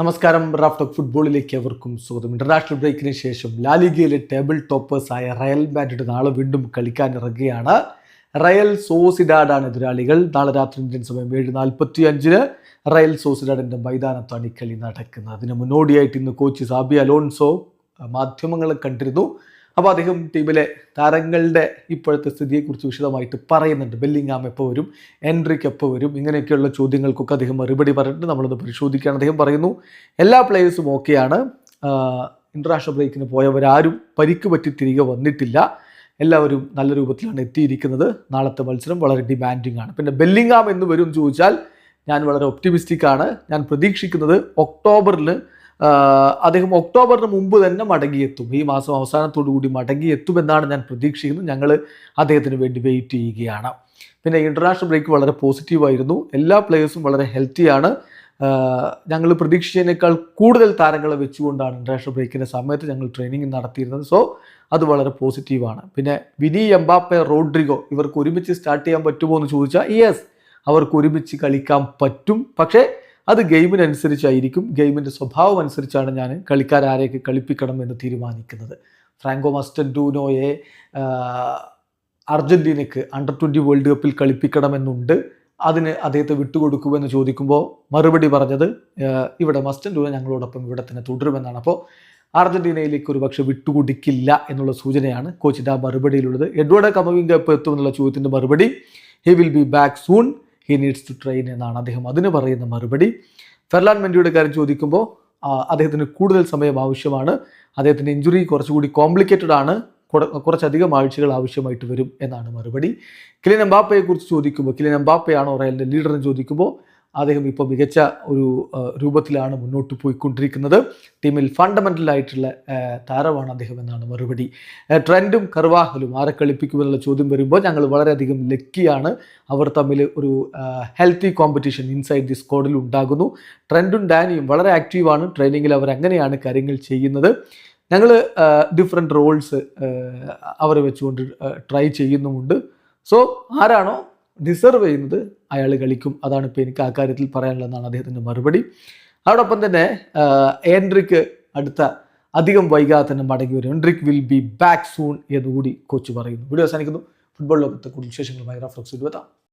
നമസ്കാരം Raf talk ഫുട്ബോളിലേക്ക് എവർക്കും സ്വാഗതം. ഇന്റർനാഷണൽ ബ്രേക്കിന് ശേഷം ലാലിഗയിലെ ടേബിൾ ടോപ്പേഴ്സായ റയൽ മാഡ്രിഡ് നാളെ വീണ്ടും കളിക്കാൻ ഇറങ്ങുകയാണ് റയൽ സോസിഡാഡാണ് എതിരാളികൾ. നാളെ രാത്രി ഇന്ത്യൻ സമയം ഏഴ് നാൽപ്പത്തി അഞ്ചിന് റയൽ സോസിഡാഡിന്റെ മൈതാനത്താണ് ഈ കളി നടക്കുന്നത്. അതിന് മുന്നോടിയായിട്ട് ഇന്ന് കോച്ച് സാബി അലോൺസോ മാധ്യമങ്ങളെ കണ്ടിരുന്നു. അപ്പോൾ അദ്ദേഹം ടീമിലെ താരങ്ങളുടെ ഇപ്പോഴത്തെ സ്ഥിതിയെക്കുറിച്ച് വിശദമായിട്ട് പറയുന്നുണ്ട്. ബെല്ലിങ്ങാം എപ്പോൾ വരും? എൻട്രിക്ക് എപ്പോൾ വരും? ഇങ്ങനെയൊക്കെയുള്ള ചോദ്യങ്ങൾക്കൊക്കെ അദ്ദേഹം മറുപടി പറഞ്ഞിട്ട് നമ്മളൊന്ന് പരിശോധിക്കുകയാണ്. അദ്ദേഹം പറയുന്നു എല്ലാ പ്ലേയേഴ്സും ഓക്കെയാണ് ഇന്റർനാഷണൽ ബ്രേക്കിന് പോയവരാരും പരിക്ക് പറ്റി തിരികെ വന്നിട്ടില്ല. എല്ലാവരും നല്ല രൂപത്തിലാണ് എത്തിയിരിക്കുന്നത്. നാളത്തെ മത്സരം വളരെ ഡിമാൻഡിങ് ആണ്. പിന്നെ ബെല്ലിങ്ങാം എന്ന് വരും ചോദിച്ചാൽ ഞാൻ വളരെ ഒപ്റ്റിമിസ്റ്റിക് ആണ്. ഞാൻ പ്രതീക്ഷിക്കുന്നത് ഒക്ടോബറിൽ അദ്ദേഹം ഒക്ടോബറിന് മുമ്പ് തന്നെ മടങ്ങിയെത്തും. ഈ മാസം അവസാനത്തോടു കൂടി മടങ്ങിയെത്തുമെന്നാണ് ഞാൻ പ്രതീക്ഷിക്കുന്നത് ഞങ്ങൾ അദ്ദേഹത്തിന് വേണ്ടി വെയിറ്റ് ചെയ്യുകയാണ്. പിന്നെ ഇന്റർനാഷണൽ ബ്രേക്ക് വളരെ പോസിറ്റീവായിരുന്നു എല്ലാ പ്ലേയേഴ്സും വളരെ ഹെൽത്തിയാണ് ഞങ്ങൾ പ്രതീക്ഷിച്ചതിനേക്കാൾ കൂടുതൽ താരങ്ങളെ വെച്ചുകൊണ്ടാണ് ഇന്റർനാഷണൽ ബ്രേക്കിന്റെ സമയത്ത് ഞങ്ങൾ ട്രെയിനിങ് നടത്തിയിരുന്നത്. സോ അത് വളരെ പോസിറ്റീവാണ് പിന്നെ വിനി എംബാപ്പെ റോഡ്രിഗോ ഇവർക്ക് ഒരുമിച്ച് സ്റ്റാർട്ട് ചെയ്യാൻ പറ്റുമോ എന്ന് ചോദിച്ചാൽ യെസ് അവർക്ക് ഒരുമിച്ച് കളിക്കാൻ പറ്റും. പക്ഷേ അത് ഗെയിമിനനുസരിച്ചായിരിക്കും ഗെയിമിന്റെ സ്വഭാവം അനുസരിച്ചാണ് ഞാൻ കളിക്കാരാരെയൊക്കെ കളിപ്പിക്കണം എന്ന് തീരുമാനിക്കുന്നത്. ഫ്രാങ്കോ മസ്റ്റൻഡൂനോയെ അർജന്റീനയ്ക്ക് അണ്ടർ ട്വന്റി വേൾഡ് കപ്പിൽ കളിപ്പിക്കണമെന്നുണ്ട്. അതിന് അദ്ദേഹത്തെ വിട്ടുകൊടുക്കുമെന്ന് ചോദിക്കുമ്പോൾ മറുപടി പറഞ്ഞത് ഇവിടെ മസ്റ്റൻഡൂന ഞങ്ങളോടൊപ്പം ഇവിടെ തന്നെ തുടരുമെന്നാണ്. അപ്പോൾ അർജന്റീനയിലേക്ക് ഒരു പക്ഷേ വിട്ടുകൊടുക്കില്ല എന്നുള്ള സൂചനയാണ് കോച്ചിന്റെ ആ മറുപടിയിലുള്ളത്. എഡ്വേർഡ് കമവിംഗ എപ്പോൾ എത്തുമെന്നുള്ള ചോദ്യത്തിന്റെ മറുപടി. He will be back soon he needs to train എന്നാണ് അദ്ദേഹം അതിന് പറയുന്ന മറുപടി. ഫെർലാൻ മെൻഡിയുടെ കാര്യം ചോദിക്കുമ്പോൾ അദ്ദേഹത്തിന് കൂടുതൽ സമയം ആവശ്യമാണ്. അദ്ദേഹത്തിന്റെ ഇഞ്ചുറി കുറച്ചുകൂടി കോംപ്ലിക്കേറ്റഡ് ആണ്. കുറച്ചധികം ആഴ്ചകൾ ആവശ്യമായിട്ട് വരും എന്നാണ് മറുപടി. കിലിൻ എംബാപ്പയെ കുറിച്ച് ചോദിക്കുമ്പോൾ കിലിൻ എംബാപ്പയാണോ റയലിന്റെ ലീഡർ എന്ന് ചോദിക്കുമ്പോൾ അദ്ദേഹം ഇപ്പോൾ മികച്ച ഒരു രൂപത്തിലാണ് മുന്നോട്ട് പോയിക്കൊണ്ടിരിക്കുന്നത്. ടീമിൽ ഫണ്ടമെന്റൽ ആയിട്ടുള്ള താരമാണ് അദ്ദേഹം എന്നാണ് മറുപടി. ട്രെൻഡും കർവാഹലും ആരെ കളിപ്പിക്കുമെന്നുള്ള ചോദ്യം വരുമ്പോൾ ഞങ്ങൾ വളരെയധികം ലക്കിയാണ്. അവർ തമ്മിൽ ഒരു ഹെൽത്തി കോമ്പറ്റീഷൻ ഇൻസൈഡ് ദി സ്ക്വാഡിൽ ഉണ്ടാകുന്നു. ട്രെൻഡും ഡാനിയും വളരെ ആക്റ്റീവാണ് ട്രെയിനിങ്ങിൽ അവർ അങ്ങനെയാണ് കാര്യങ്ങൾ ചെയ്യുന്നത്? ഞങ്ങൾ ഡിഫറെന്റ് റോൾസ് അവരെ വെച്ചുകൊണ്ട് ട്രൈ ചെയ്യുന്നുമുണ്ട്. സോ ആരാണോ ഡിസർവ് ചെയ്യുന്നത് അയാൾ കളിക്കും. അതാണ് ഇപ്പോൾ എനിക്ക് ആ കാര്യത്തിൽ പറയാനുള്ളതെന്നാണ് അദ്ദേഹത്തിന്റെ മറുപടി. അതോടൊപ്പം തന്നെ എൻട്രിക്ക് അടുത്ത അധികം വൈകാതെ തന്നെ മടങ്ങി വരും. എൻട്രിക്ക് വിൽ ബി ബാക്ക് സൂൺ എന്നുകൂടി കോച്ച് പറയുന്നു. വീഡിയോ അവസാനിക്കുന്നു. ഫുട്ബോൾ ലോകത്തെ കൂടുതൽ വിശേഷങ്ങളുമായി റഫ്ലക്സ് എത്താം